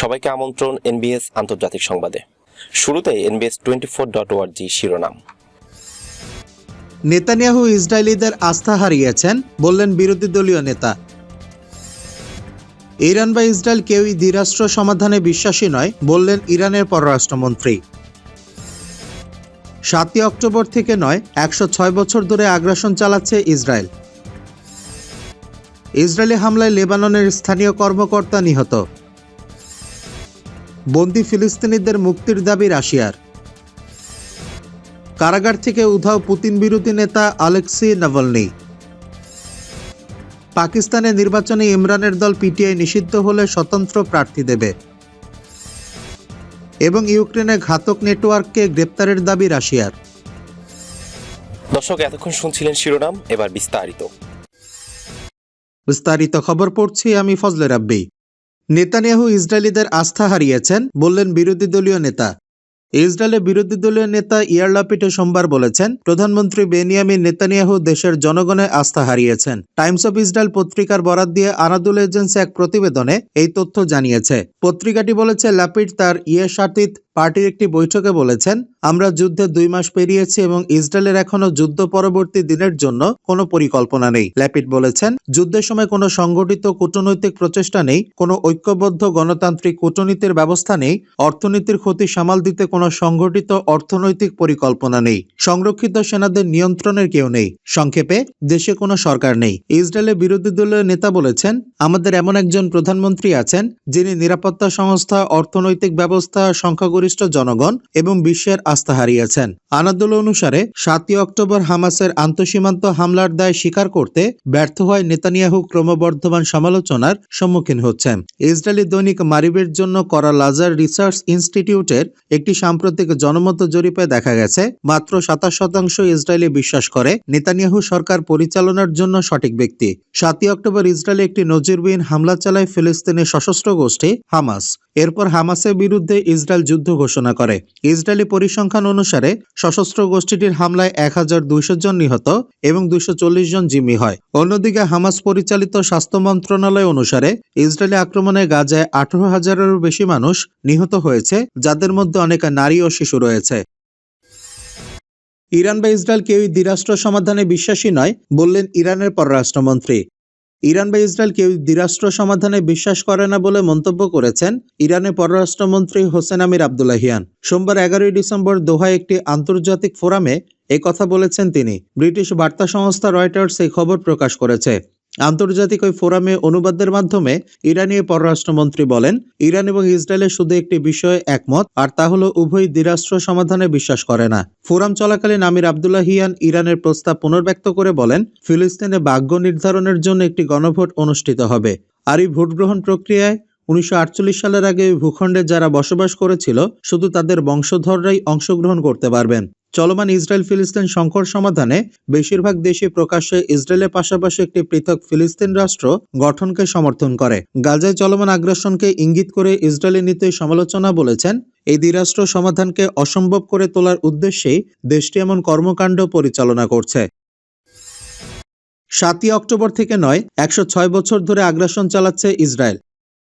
সবাইকে আমন্ত্রণ এনবিএস আন্তর্জাতিক সংবাদে। শুরুতে এনবিএস টোয়েন্টি ফোর ডট ওয়ার্জি শিরোনাম। নেতানিয়াহু ইসরায়েলিদের আস্থা হারিয়েছেন, বললেন বিরোধী দলীয় নেতা। ইরান বা ইসরায়েল কেউই দ্বিরাষ্ট্র সমাধানে বিশ্বাসী নয়, বললেন ইরানের পররাষ্ট্রমন্ত্রী। সাতই অক্টোবর থেকে নয়, একশো ছয় বছর ধরে আগ্রাসন চালাচ্ছে ইসরায়েল। ইসরায়েলি হামলায় লেবাননের স্থানীয় কর্মকর্তা নিহত। বন্দি ফিলিস্তিনিদের মুক্তির দাবি রাশিয়ার। কারাগার থেকে উধাও পুতিন বিরোধী নেতা আলেক্সি নাভলনি। পাকিস্তানে নির্বাচনে ইমরানের দল পিটিআই নিষিদ্ধ হলে স্বতন্ত্র প্রার্থী দেবে। এবং ইউক্রেনে ঘাতক নেটওয়ার্ককে গ্রেপ্তারের দাবি রাশিয়ার। দর্শক এতক্ষণ শুনছিলেন শিরোনাম এবার বিস্তারিত। বিস্তারিত খবর পড়ছি আমি ফজলে রাব্বি। নেতানিয়াহু ইসরায়েলিদের আস্থা হারিয়েছেন, বললেন বিরোধী দলীয় নেতা। ইসরায়েলের বিরোধী দলীয় নেতা ইয়ার লাপিটে সোমবার বলেছেন, প্রধানমন্ত্রী বেনিয়ামিন নেতানিয়াহু দেশের জনগণের আস্থা হারিয়েছেন। টাইমস অব ইসরায়েল পত্রিকার বরাত দিয়ে আনাদুল এজেন্সি এক প্রতিবেদনে এই তথ্য জানিয়েছে। পত্রিকাটি বলেছে লাপিট তার ইয়ে সাথিত পার্টির একটি বৈঠকে বলেছেন, আমরা যুদ্ধে দুই মাস পেরিয়েছি এবং ইসরায়েলের এখনও যুদ্ধ পরবর্তী দিনের জন্য কোনো পরিকল্পনা নেই। ল্যাপিড বলেছেন, যুদ্ধের সময় কোনো সংগঠিত কূটনৈতিক প্রচেষ্টা নেই, কোনো ঐক্যবদ্ধ গণতান্ত্রিক কূটনীতির ব্যবস্থা নেই, অর্থনীতির ক্ষতি সামাল দিতে কোনো সংগঠিত অর্থনৈতিক পরিকল্পনা নেই, সংরক্ষিত সেনাদের নিয়ন্ত্রণের কেউ নেই। সংক্ষেপে, দেশে কোনো সরকার নেই। ইসরায়েলের বিরোধী দলীয় নেতা বলেছেন, আমাদের এমন একজন প্রধানমন্ত্রী আছেন, যিনি নিরাপত্তা সংস্থা, অর্থনৈতিক ব্যবস্থা সংখ্যাগরিষ্ঠ জনগণ এবং বিশ্বের আস্থা হারিয়েছেন। আনাদুল অনুসারে, সাতই অক্টোবর হামাসের আন্তঃসীমান্ত হামলার দায় স্বীকার করতে ব্যর্থ হয় নেতানিয়াহু ক্রমবর্ধমান সমালোচনার সম্মুখীন হচ্ছেন। ইসরায়েলি দৈনিক মারিবের জন্য করা লাজার রিসার্চ ইনস্টিটিউটের একটি সাম্প্রতিক জনমত জরিপে দেখা গেছে, মাত্র সাতাশ শতাংশ ইসরায়েলি বিশ্বাস করে নেতানিয়াহু সরকার পরিচালনার জন্য সঠিক ব্যক্তি। সাতই অক্টোবর ইসরায়েলে একটি নজিরবিহীন হামলা চালায় ফিলিস্তিনের সশস্ত্র গোষ্ঠী হামাস। এরপর হামাসের বিরুদ্ধে ইসরায়েল যুদ্ধ ঘোষণা করে। ইসরায়েলি পরিসংখ্যান অনুসারে, সশস্ত্র গোষ্ঠীটির হামলায় এক হাজার দুইশো জন নিহত এবং দুইশো চল্লিশ জন জিম্মি হয়। অন্যদিকে, হামাস পরিচালিত স্বাস্থ্য মন্ত্রণালয় অনুসারে, ইসরায়েলি আক্রমণে গাজায় আঠারো হাজারেরও বেশি মানুষ নিহত হয়েছে, যাদের মধ্যে অনেক নারী ও শিশু রয়েছে। ইরান বা ইসরায়েল কেউই দ্বিরাষ্ট্র সমাধানে বিশ্বাসী নয়, বললেন ইরানের পররাষ্ট্রমন্ত্রী। ইরান বা ইসরায়েল কেউ দ্বিরাষ্ট্র সমাধানে বিশ্বাস করে না বলে মন্তব্য করেছেন ইরানের পররাষ্ট্রমন্ত্রী হোসেন আমির আবদুল্লাহিয়ান। সোমবার এগারোই ডিসেম্বর দোহায় একটি আন্তর্জাতিক ফোরামে কথা বলেছেন তিনি। ব্রিটিশ বার্তা সংস্থা রয়টার্স এই খবর প্রকাশ করেছে। আন্তর্জাতিক ওই ফোরামে অনুবাদের মাধ্যমে ইরানি পররাষ্ট্রমন্ত্রী বলেন, ইরান এবং ইসরায়েলের শুধু একটি বিষয়ে একমত, আর তা হলো উভয় দ্বিরাষ্ট্র সমাধানে বিশ্বাস করে না। ফোরাম চলাকালীন আমির আবদুল্লাহিয়ান ইরানের প্রস্তাব পুনর্ব্যক্ত করে বলেন, ফিলিস্তিনে ভাগ্য নির্ধারণের জন্য একটি গণভোট অনুষ্ঠিত হবে। আর এই ভোট গ্রহণ প্রক্রিয়ায় উনিশশো আটচল্লিশ সালের আগে ভূখণ্ডে যারা বসবাস করেছিল, শুধু তাদের বংশধররাই অংশগ্রহণ করতে পারবেন। চলমান ইসরায়েল ফিলিস্তিন সংকট সমাধানে বেশিরভাগ দেশই প্রকাশ্যে ইসরায়েলের পাশাপাশি একটি পৃথক ফিলিস্তিন রাষ্ট্র গঠনকে সমর্থন করে। গাজায় চলমান আগ্রাসনকে ইঙ্গিত করে ইসরায়েলি নীতি সমালোচনা বলেছেন, এই দ্বিরাষ্ট্র সমাধানকে অসম্ভব করে তোলার উদ্দেশ্যেই দেশটি এমন কর্মকাণ্ড পরিচালনা করছে। সাতই অক্টোবর থেকে নয়, একশো বছর ধরে আগ্রাসন চালাচ্ছে ইসরায়েল।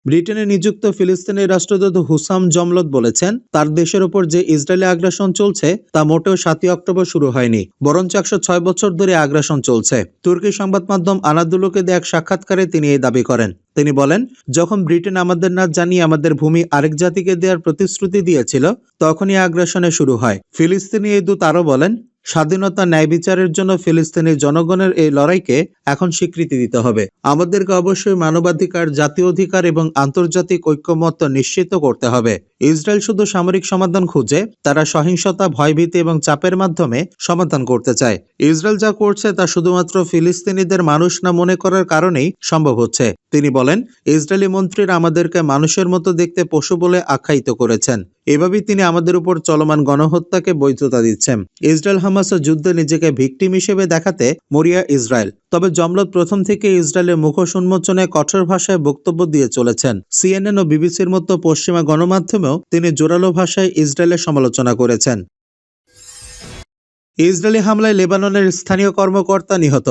ব্রিটেনে নিযুক্ত ফিলিস্তিনের রাষ্ট্রদূত হুসাম জমলত বলেছেন, তার দেশের ওপর যে ইসরায়েলি আগ্রাসন চলছে, তা মোটেও সাতই অক্টোবর শুরু হয়নি, বরঞ্চ একশো ছয় বছর ধরে আগ্রাসন চলছে। তুর্কি সংবাদ মাধ্যম আনাদুলোকে দেয়া এক সাক্ষাৎকারে তিনি এই দাবি করেন। তিনি বলেন, যখন ব্রিটেন আমাদের না জানিয়ে আমাদের ভূমি আরেক জাতিকে দেওয়ার প্রতিশ্রুতি দিয়েছিল, তখনই আগ্রাসনে শুরু হয়। ফিলিস্তিনি এই দূত আরও বলেন স্বাধীনতা ন্যায় বিচারের জন্য ফিলিস্তিনি জনগণের এই লড়াইকে এখন স্বীকৃতি দিতে হবে। আমাদেরকে অবশ্যই মানবাধিকার, জাতীয় অধিকার এবং আন্তর্জাতিক ঐক্যমত্য নিশ্চিত করতে হবে। ইসরায়েল শুধু সামরিক সমাধান খুঁজে, তারা সহিংসতা, ভয়ভীতি এবং চাপের মাধ্যমে সমাধান করতে চায়। ইসরায়েল যা করছে তা শুধুমাত্র ফিলিস্তিনিদের মানুষ না মনে করার কারণেই সম্ভব হচ্ছে। তিনি বলেন, ইসরায়েলি মন্ত্রীরা আমাদেরকে মানুষের মতো দেখতে পশু বলে আখ্যায়িত করেছেন। এভাবেই তিনি আমাদের উপর চলমান গণহত্যাকে বৈধতা দিচ্ছেন। ইসরায়েল হামাস যুদ্ধে নিজেকে ভিকটিম হিসেবে দেখাতে মরিয়া ইসরায়েল। তবে জমলত প্রথম থেকে ইসরায়েলের মুখোশ উন্মোচনে কঠোর ভাষায় বক্তব্য দিয়ে চলেছেন। সিএনএন ও বিবিসির মতো পশ্চিমা গণমাধ্যমেও তিনি জোরালো ভাষায় ইসরায়েলের সমালোচনা করেছেন। ইসরায়েলি হামলায় লেবাননের স্থানীয় কর্মকর্তা নিহত।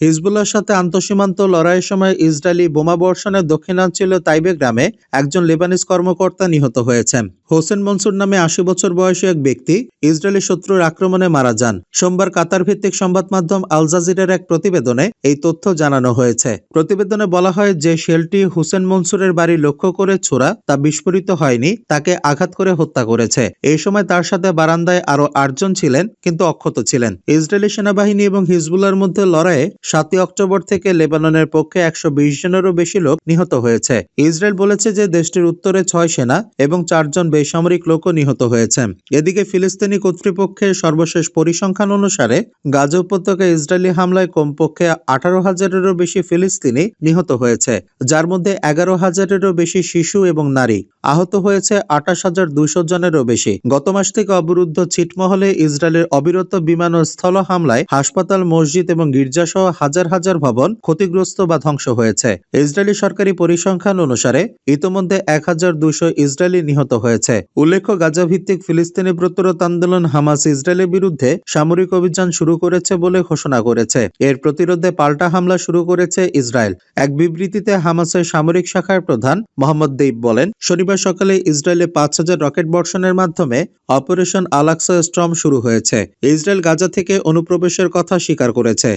হিজবুল্লাহর সাথে আন্তঃসীমান্ত লড়াইয়ের সময় ইসরায়েলি বোমাবর্ষণে দক্ষিণাঞ্চলীয় তাইবে গ্রামে একজন লেবানিজ কর্মকর্তা নিহত হয়েছেন। হোসেন মনসুর নামে আশি বছর বয়সী এক ব্যক্তি ইসরায়েলি শত্রুর আক্রমণে মারা যান। সোমবার কাতার ভিত্তিক সংবাদ মাধ্যম আল জাজিরের এক প্রতিবেদনে এই তথ্য জানানো হয়েছে। প্রতিবেদনে বলা হয় যে শেলটি হুসেন মনসুরের বাড়ি লক্ষ্য করে ছোড়া, তা বিস্ফোরিত হয়নি, তাকে আঘাত করে হত্যা করেছে। এই সময় তার সাথে বারান্দায় আরও আটজন ছিলেন, কিন্তু অক্ষত ছিলেন। ইসরায়েলি সেনাবাহিনী এবং হিজবুল্লার মধ্যে লড়াইয়ে সাতই অক্টোবর থেকে লেবাননের পক্ষে একশো বিশ জনেরও বেশি লোক নিহত হয়েছে। ইসরায়েল বলেছে যে দেশটির উত্তরে ছয় সেনা এবং চারজন বেসামরিক লোকও নিহত হয়েছে। এদিকে ফিলিস্তিনি কর্তৃপক্ষের সর্বশেষ পরিসংখ্যান অনুসারে গাজা উপত্যকায় ইসরায়েলি হামলায় কমপক্ষে আঠারো হাজারেরও বেশি ফিলিস্তিনি নিহত হয়েছে, যার মধ্যে এগারো হাজারেরও বেশি শিশু এবং নারী। আহত হয়েছে আঠাশ হাজার দুইশো জনেরও বেশি। গত মাস থেকে অবরুদ্ধ ছিটমহলে ইসরায়েলের অবিরত বিমান ও স্থল হামলায় হাসপাতাল, মসজিদ এবং গির্জাসহ হাজার হাজার ভবন ক্ষতিগ্রস্ত বা ধ্বংস হয়েছে। ইসরায়েলি সরকারি পরিসংখ্যান অনুসারে ইতোমধ্যে এক হাজার দুইশো ইসরায়েলি নিহত হয়েছে। উল্লেখ্য গাজা ভিত্তিক ফিলিস্তিনি প্রতিরোধ আন্দোলন হামাস ইসরায়েলের বিরুদ্ধে সামরিক অভিযান শুরু করেছে বলে ঘোষণা করেছে। এর প্রতিরোধে পাল্টা হামলা শুরু করেছে ইসরায়েল। এক বিবৃতিতে হামাসের সামরিক শাখার প্রধান মোহাম্মদ দেইব বলেন, শনিবার সকালে ইসরায়েলে পাঁচ হাজার রকেট বর্ষণের মাধ্যমে অপারেশন আলাক্সা স্ট্রম শুরু হয়েছে। ইসরায়েল গাজা থেকে অনুপ্রবেশের কথা স্বীকার করেছে।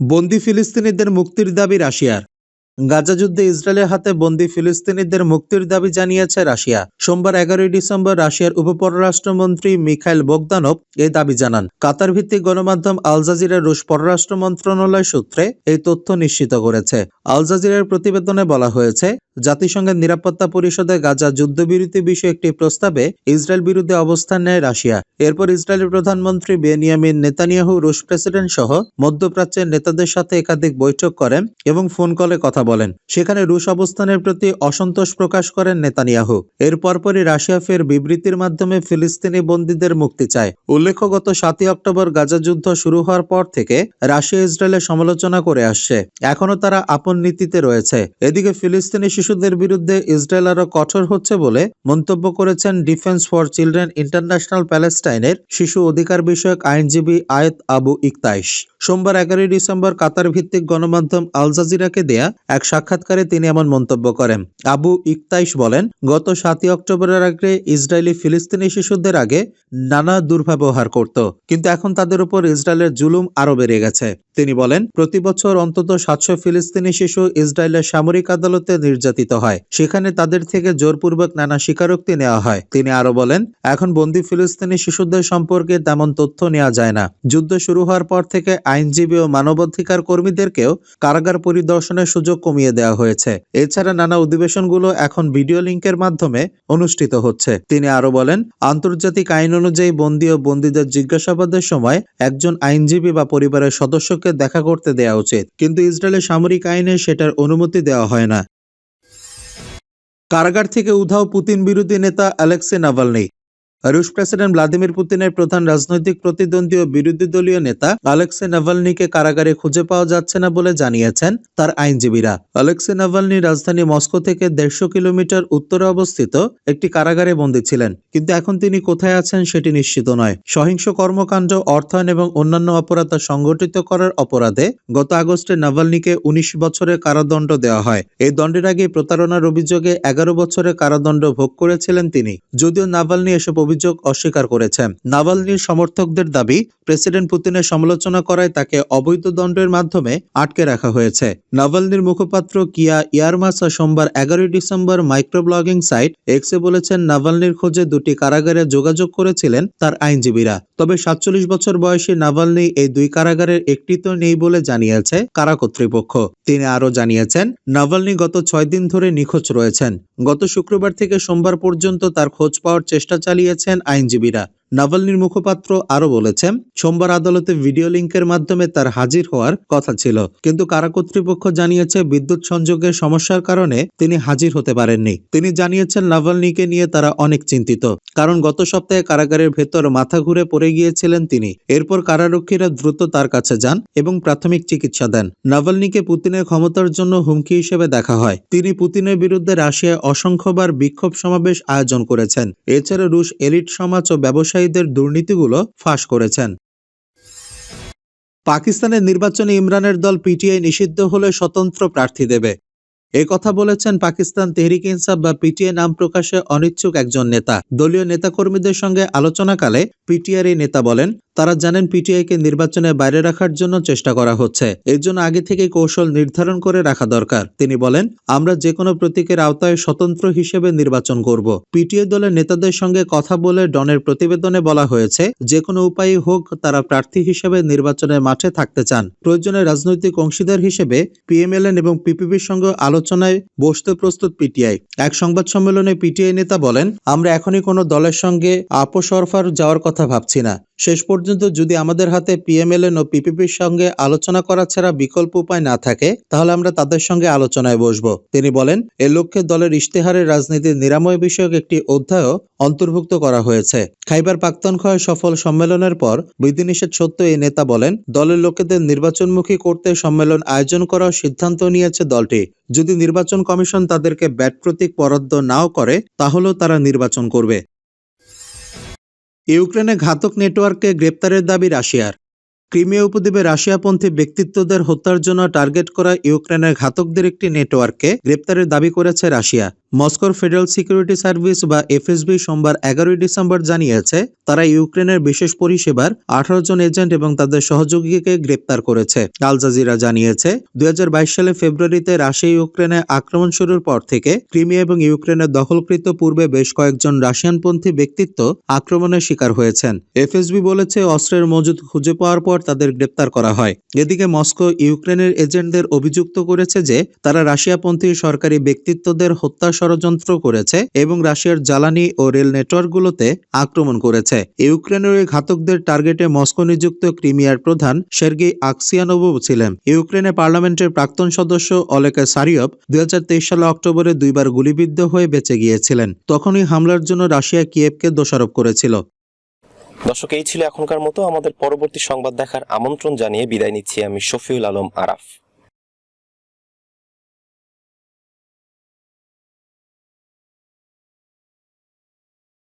বন্দি ফিলিস্তিনিদের মুক্তির দাবি রাশিয়ার। গাজা যুদ্ধে ইসরায়েলের হাতে বন্দী ফিলিস্তিনিদের মুক্তির দাবি জানিয়েছে রাশিয়া। সোমবার এগারোই ডিসেম্বর রাশিয়ার উপপররাষ্ট্রমন্ত্রী মিখাইল বোগদানব এই দাবি জানান। কাতার ভিত্তিক গণমাধ্যম আল রুশ পররাষ্ট্র মন্ত্রণালয় সূত্রে এই তথ্য নিশ্চিত করেছে। আল জাজিরার প্রতিবেদনে বলা হয়েছে জাতিসংঘের নিরাপত্তা পরিষদে গাজা যুদ্ধবিরতি বিষয়ে একটি প্রস্তাবে ইসরায়েল বিরুদ্ধে অবস্থান নেয় রাশিয়া। এরপর ইসরায়েলের প্রধানমন্ত্রী বেনিয়ামিন নেতানিয়াহু, রুশ প্রেসিডেন্ট সহ মধ্যপ্রাচ্যের নেতাদের সাথে একাধিক বৈঠক করেন এবং ফোন কলে কথা বলেন। সেখানে রুশ অবস্থানের প্রতি অসন্তোষ প্রকাশ করেন নেতানিয়াহু। এর পরপরই রাশিয়া ফের বিবৃতির মাধ্যমে ফিলিস্তিনি বন্দীদের মুক্তি চায়। উল্লেখ্য, গত সাতই অক্টোবর গাজা যুদ্ধ শুরু হওয়ার পর থেকে রাশিয়া ইসরায়েলের সমালোচনা করে আসছে। এখনও তারা আপন নীতিতে রয়েছে। এদিকে ফিলিস্তিনি শিশুদের বিরুদ্ধে ইসরায়েল আরও কঠোর হচ্ছে বলে মন্তব্য করেছেন ডিফেন্স ফর চিলড্রেন ইন্টারন্যাশনাল প্যালেস্টাইনের শিশু অধিকার বিষয়ক আইনজীবী আয়েত আবু ইকতাইশ। সোমবার এগারোই ডিসেম্বর কাতার ভিত্তিক গণমাধ্যম আল জাজিরাকে দেয়া এক সাক্ষাৎকারে তিনি এমন মন্তব্য করেন। আবু ইকতাইশ বলেন, গত সাতই অক্টোবরের আগে ইসরায়েলি ফিলিস্তিনি শিশুদের আগে নানা দুর্ব্যবহার করত, কিন্তু এখন তাদের উপর ইসরায়েলের জুলুম আরও বেড়ে গেছে। তিনি বলেন, প্রতি বছর অন্তত সাতশো ফিলিস্তিনি শিশু ইসরায়েলের সামরিক আদালতে নির্যাতিত হয়, সেখানে তাদের থেকে জোরপূর্বক নানা স্বীকারোক্তি নেওয়া হয়। তিনি আরও বলেন, এখন বন্দি ফিলিস্তিনি শিশুদের সম্পর্কে তেমন তথ্য নেওয়া যায় না। যুদ্ধ শুরু হওয়ার পর থেকে আইনজীবী ও মানবাধিকার কর্মীদেরকেও কারাগার পরিদর্শনের সুযোগ কমিয়ে দেওয়া হয়েছে। এছাড়া নানা অধিবেশনগুলো এখন ভিডিও লিঙ্কের মাধ্যমে অনুষ্ঠিত হচ্ছে। তিনি আরও বলেন, আন্তর্জাতিক আইন অনুযায়ী বন্দী ও বন্দীদের জিজ্ঞাসাবাদের সময় একজন আইনজীবী বা পরিবারের সদস্যকে দেখা করতে দেওয়া উচিত। কিন্তু ইসরায়েলের সামরিক আইনে সেটার অনুমতি দেওয়া হয় না। কারাগার থেকে উধাও পুতিন বিরোধী নেতা অ্যালেক্সি নাভালনি রুশ প্রেসিডেন্ট ভ্লাদিমির পুতিনের প্রধান রাজনৈতিক প্রতিদ্বন্দ্বী ও বিরোধী দলীয় নেতা অ্যালেক্সি নাভালনিকে কারাগারে খুঁজে পাওয়া যাচ্ছে না বলে জানিয়েছেন তার আইনজীবীরা। অ্যালেক্সি নাভালনি রাজধানী মস্কো থেকে দেড়শো কিলোমিটার উত্তরে অবস্থিত একটি কারাগারে বন্দী ছিলেন, কিন্তু এখন তিনি কোথায় আছেন সেটি নিশ্চিত নয়। সহিংস কর্মকাণ্ড, অর্থায়ন এবং অন্যান্য অপরাধ সংগঠিত করার অপরাধে গত আগস্টে নাভালনিকে উনিশ বছরের কারাদণ্ড দেওয়া হয়। এই দণ্ডের আগে প্রতারণার অভিযোগে এগারো বছরের কারাদণ্ড ভোগ করেছিলেন তিনি। যদিও নাভালনি এসব অভিযোগ অস্বীকার করেছেন নাভালনির সমর্থকদের দাবি, প্রেসিডেন্ট পুতিনের সমালোচনা করায় তাকে অবৈধ দণ্ডের মাধ্যমে আটকে রাখা হয়েছে। নাভালনির মুখপাত্র কিয়া ইয়ারমাসা সোমবার এগারোই ডিসেম্বর মাইক্রোব্লগিং সাইট এক্সে বলেছেন, নাভালনির খোঁজে দুটি কারাগারে যোগাযোগ করেছিলেন তার আইনজীবীরা। তবে সাতচল্লিশ বছর বয়সী নাভালনি এই দুই কারাগারের একটিতে নেই বলে জানিয়েছে কারা কর্তৃপক্ষ। তিনি আরও জানিয়েছেন, নাভালনি গত ছয় দিন ধরে নিখোঁজ রয়েছেন। গত শুক্রবার থেকে সোমবার পর্যন্ত তার খোঁজ পাওয়ার চেষ্টা চালিয়েছেন আইনজীবীরা। নাভালনির মুখপাত্র আরও বলেছেন, সোমবার আদালতে ভিডিও লিঙ্কের মাধ্যমে তার হাজির হওয়ার কথা ছিল, কিন্তু কারা কর্তৃপক্ষ জানিয়েছে বিদ্যুৎ সংযোগের সমস্যার কারণে তিনি হাজির হতে পারেননি। তিনি জানিয়েছেন, নাভালনিকে নিয়ে তারা অনেক চিন্তিত, কারণ গত সপ্তাহে কারাগারের ভেতর মাথা ঘুরে পড়ে গিয়েছিলেন তিনি। এরপর কারারক্ষীরা দ্রুত তার কাছে যান এবং প্রাথমিক চিকিৎসা দেন। নাভালনিকে পুতিনের ক্ষমতার জন্য হুমকি হিসেবে দেখা হয়। তিনি পুতিনের বিরুদ্ধে রাশিয়ায় অসংখ্যবার বিক্ষোভ সমাবেশ আয়োজন করেছেন। এছাড়া রুশ এলিট সমাজ ও ব্যবসায়ীদের দুর্নীতিগুলো ফাঁস করেছেন। পাকিস্তানের নির্বাচনে ইমরানের দল পিটিআই নিষিদ্ধ হলে স্বতন্ত্র প্রার্থী দেবে। এ কথা বলেছেন পাকিস্তান তেহরিক ইনসাফ বা পিটিআই নাম প্রকাশে অনিচ্ছুক একজন নেতা। দলীয় নেতাকর্মীদের সঙ্গে আলোচনাকালে পিটিআর নেতা বলেন তারা জানেন পিটিআইকে নির্বাচনে বাইরে রাখার জন্য চেষ্টা করা হচ্ছে। এর জন্য আগে থেকে কৌশল নির্ধারণ করে রাখা দরকার। তিনি বলেন, আমরা যে কোনো প্রতীকের আওতায় স্বতন্ত্র হিসেবে নির্বাচন করব। পিটিআই দলের নেতাদের সঙ্গে কথা বলে ডনের প্রতিবেদনে বলা হয়েছে যে কোনো উপায়ই হোক, তারা প্রার্থী হিসেবে নির্বাচনের মাঠে থাকতে চান। প্রয়োজনে রাজনৈতিক অংশীদার হিসেবে পিএমএলএন এবং পিপিপির সঙ্গে আলোচনায় বসতে প্রস্তুত পিটিআই। এক সংবাদ সম্মেলনে পিটিআই নেতা বলেন, আমরা এখনই কোনো দলের সঙ্গে আপোসরফার যাওয়ার কথা ভাবছি না। শেষ পর্যন্ত যদি আমাদের হাতে পিএমএলএন ও পিপিপির সঙ্গে আলোচনা করা ছাড়া বিকল্প উপায় না থাকে, তাহলে আমরা তাদের সঙ্গে আলোচনায় বসব। তিনি বলেন, এ লক্ষ্যে দলের ইশতেহারের রাজনীতির নিরাময় বিষয়ক একটি অধ্যায়ও অন্তর্ভুক্ত করা হয়েছে। খাইবার পাক্তনখোয়া সফল সম্মেলনের পর বিধিনিষেধ সত্য এই নেতা বলেন, দলের লোকেদের নির্বাচনমুখী করতে সম্মেলন আয়োজন করার সিদ্ধান্ত নিয়েছে দলটি। যদি নির্বাচন কমিশন তাদেরকে ব্যাট প্রতীক বরাদ্দ নাও করে, তাহলেও তারা নির্বাচন করবে। ইউক্রেনে ঘাতক নেটওয়ার্ককে গ্রেপ্তারের দাবি রাশিয়ার। ক্রিমিয়া উপদ্বীপে রাশিয়াপন্থী ব্যক্তিত্বদের হত্যার জন্য টার্গেট করা ইউক্রেনের ঘাতকদের একটি নেটওয়ার্ককে গ্রেপ্তারের দাবি করেছে রাশিয়া। মস্কোর ফেডারেল সিকিউরিটি সার্ভিস বা এফএসবি সোমবার এগারোই ডিসেম্বর জানিয়েছে, তারা ইউক্রেনের বিশেষ পরিষেবার আঠারো জন এজেন্ট এবং তাদের সহযোগীকে গ্রেপ্তার করেছে। আল জাজিরা জানিয়েছে, দুই হাজার বাইশ সালে ফেব্রুয়ারিতে রাশিয়া ইউক্রেনে আক্রমণ শুরুর পর থেকে ক্রিমিয়া এবং ইউক্রেনের দখলকৃত পূর্বে বেশ কয়েকজন রাশিয়ানপন্থী ব্যক্তিত্ব আক্রমণের শিকার হয়েছেন। এফএসবি বলেছে, অস্ত্রের মজুদ খুঁজে পাওয়ার পর তাদের গ্রেপ্তার করা হয়। এদিকে মস্কো ইউক্রেনের এজেন্টদের অভিযুক্ত করেছে যে, তারা রাশিয়াপন্থী সরকারি ব্যক্তিত্বদের হত্যা ষড়যন্ত্র করেছে এবং রাশিয়ার জ্বালানি ও রেল নেটওয়ার্কগুলোতে আক্রমণ করেছে। ইউক্রেনের এই ঘাতকদের টার্গেটে মস্কো নিযুক্ত ক্রিমিয়ার প্রধান সের্গি আকসিয়ানোভও ছিলেন। ইউক্রেনের পার্লামেন্টের প্রাক্তন সদস্য অলেকা সারিয়ভ দুই সালে অক্টোবরে দুইবার গুলিবিদ্ধ হয়ে বেঁচে গিয়েছিলেন। তখনই হামলার জন্য রাশিয়া কিয়েভকে দোষারোপ করেছিল। দর্শক, এই ছিল এখনকার মতো। আমাদের পরবর্তী সংবাদ দেখার আমন্ত্রণ জানিয়ে বিদায় নিচ্ছি আমি শফিউল আলম আরাফ।